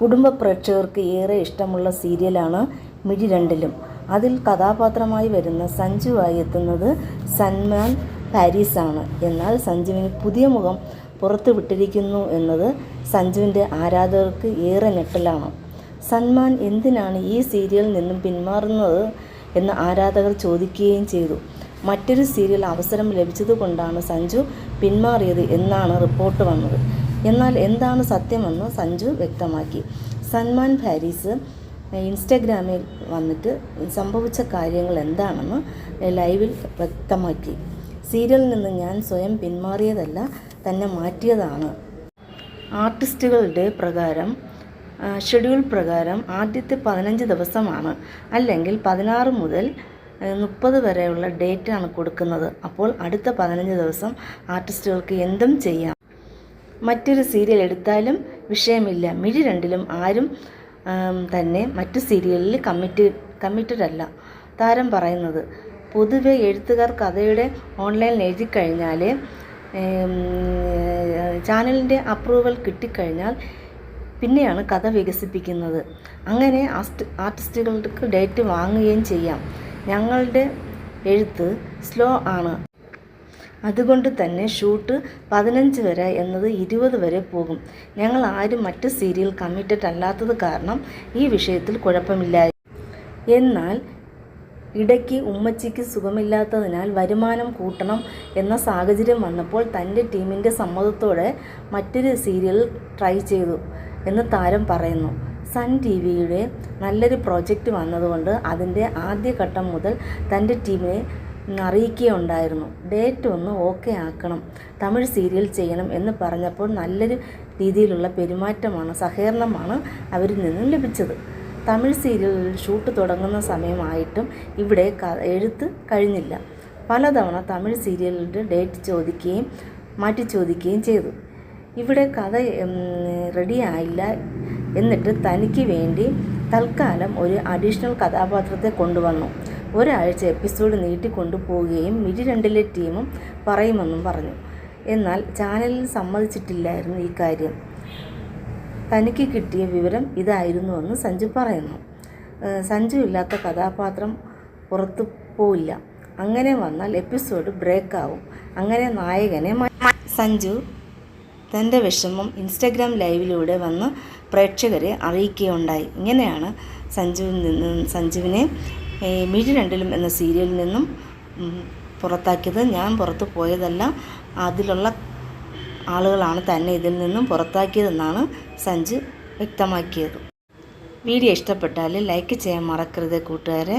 കുടുംബ പ്രേക്ഷകർക്ക് ഏറെ ഇഷ്ടമുള്ള സീരിയലാണ് മിഴി രണ്ടിലും. അതിൽ കഥാപാത്രമായി വരുന്ന സഞ്ജുവായി എത്തുന്നത് സൻമാൻ പാരീസാണ്. എന്നാൽ സഞ്ജുവിന് പുതിയ മുഖം പുറത്തു വിട്ടിരിക്കുന്നു എന്നത് സഞ്ജുവിന്റെ ആരാധകർക്ക് ഏറെ ഞെട്ടലാണ്. സൻമാൻ എന്തിനാണ് ഈ സീരിയലിൽ നിന്നും പിന്മാറുന്നത് എന്ന് ആരാധകർ ചോദിക്കുകയും ചെയ്തു. മറ്റൊരു സീരിയൽ അവസരം ലഭിച്ചതുകൊണ്ടാണ് സഞ്ജു പിന്മാറിയത് എന്നാണ് റിപ്പോർട്ട് വന്നത്. എന്നാൽ എന്താണ് സത്യമെന്ന് സഞ്ജു വ്യക്തമാക്കി. സൽമാൻ പാരീസ് ഇൻസ്റ്റഗ്രാമിൽ വന്നിട്ട് സംഭവിച്ച കാര്യങ്ങൾ എന്താണെന്ന് ലൈവിൽ വ്യക്തമാക്കി. സീരിയലിൽ നിന്ന് ഞാൻ സ്വയം പിന്മാറിയതല്ല തന്നെ മാറ്റിയതാണ്. ആർട്ടിസ്റ്റുകളുടെ പ്രകാരം ഷെഡ്യൂൾ പ്രകാരം ആദ്യത്തെ പതിനഞ്ച് ദിവസമാണ്. അല്ലെങ്കിൽ പതിനാറ് മുതൽ മുപ്പത് വരെയുള്ള ഡേറ്റാണ് കൊടുക്കുന്നത്. അപ്പോൾ അടുത്ത പതിനഞ്ച് ദിവസം ആർട്ടിസ്റ്റുകൾക്ക് എന്തും ചെയ്യാം. മറ്റൊരു സീരിയൽ എടുത്താലും വിഷയമില്ല. മിഴി രണ്ടിലും ആരും തന്നെ മറ്റു സീരിയലിൽ കമ്മിറ്റ് കമ്മിറ്റഡ് അല്ല. താരം പറയുന്നത് പൊതുവെ എഴുത്തുകാർ കഥയുടെ ഓൺലൈൻ എഴുതിക്കഴിഞ്ഞാൽ ചാനലിന്റെ അപ്രൂവൽ കിട്ടിക്കഴിഞ്ഞാൽ പിന്നെയാണ് കഥ വികസിപ്പിക്കുന്നത്. അങ്ങനെ ആർട്ടിസ്റ്റുകൾക്ക് ഡേറ്റ് വാങ്ങുകയും ചെയ്യാം. ഞങ്ങളുടെ എഴുത്ത് സ്ലോ ആണ്. അതുകൊണ്ട് തന്നെ ഷൂട്ട് പതിനഞ്ച് വരെ എന്നത് ഇരുപത് വരെ പോകും. ഞങ്ങൾ ആരും മറ്റ് സീരിയൽ കമ്മിറ്റഡ് അല്ലാത്തത് കാരണം ഈ വിഷയത്തിൽ കുഴപ്പമില്ല എന്നാൽ ഇടയ്ക്ക് ഉമ്മച്ചിക്ക് സുഖമില്ലാത്തതിനാൽ വരുമാനം കൂട്ടണം എന്ന സാഹചര്യം വന്നപ്പോൾ തന്റെ ടീമിന്റെ സമ്മതത്തോടെ മറ്റൊരു സീരിയൽ ട്രൈ ചെയ്തു എന്ന് താരം പറയുന്നു. സൺ ടി വിയുടെ നല്ലൊരു പ്രോജക്റ്റ് വന്നതുകൊണ്ട് അതിന്റെ ആദ്യഘട്ടം മുതൽ തന്റെ ടീമിനെ അറിയിക്കുകയുണ്ടായിരുന്നു. ഡേറ്റ് ഒന്ന് ഓക്കെ ആക്കണം. തമിഴ് സീരിയൽ ചെയ്യണം എന്ന് പറഞ്ഞപ്പോൾ നല്ലൊരു രീതിയിലുള്ള പെരുമാറ്റമാണ് സഹകരണമാണ് അവരിൽ നിന്നും ലഭിച്ചത്. തമിഴ് സീരിയലിൽ ഷൂട്ട് തുടങ്ങുന്ന സമയമായിട്ടും ഇവിടെ എഴുത്ത് കഴിഞ്ഞില്ല. പലതവണ തമിഴ് സീരിയലിന്റെ ഡേറ്റ് ചോദിക്കുകയും മാറ്റി ചോദിക്കുകയും ചെയ്തു. ഇവിടെ കഥ റെഡിയായില്ല എന്നിട്ട് തനിക്ക് വേണ്ടി തൽക്കാലം ഒരു അഡീഷണൽ കഥാപാത്രത്തെ കൊണ്ടുവന്നു. ഒരാഴ്ച എപ്പിസോഡ് നീട്ടിക്കൊണ്ടു പോവുകയും മിരി രണ്ടിലെ ടീമും പറയുമെന്നും പറഞ്ഞു. എന്നാൽ ചാനലിൽ സമ്മതിച്ചിട്ടില്ലായിരുന്നു ഈ കാര്യം. തനിക്ക് കിട്ടിയ വിവരം ഇതായിരുന്നുവെന്ന് സഞ്ജു പറയുന്നു. സഞ്ജു ഇല്ലാത്ത കഥാപാത്രം പുറത്തു പോവില്ല. അങ്ങനെ വന്നാൽ എപ്പിസോഡ് ബ്രേക്ക് ആവും. അങ്ങനെ നായകനെ സഞ്ജു തന്റെ വിഷമം ഇൻസ്റ്റഗ്രാം ലൈവിലൂടെ വന്ന് പ്രേക്ഷകരെ അറിയിക്കുകയുണ്ടായി. ഇങ്ങനെയാണ് സഞ്ജുവിൽ നിന്നും സഞ്ജുവിനെ മിഴി രണ്ടിലും എന്ന സീരിയലിൽ നിന്നും പുറത്താക്കിയത്. ഞാൻ പുറത്തു പോയതല്ല അതിലുള്ള ആളുകളാണ് തന്നെ ഇതിൽ നിന്നും പുറത്താക്കിയതെന്നാണ് സഞ്ജു വ്യക്തമാക്കിയത്. വീഡിയോ ഇഷ്ടപ്പെട്ടാൽ ലൈക്ക് ചെയ്യാൻ മറക്കരുത് കൂട്ടുകാരെ.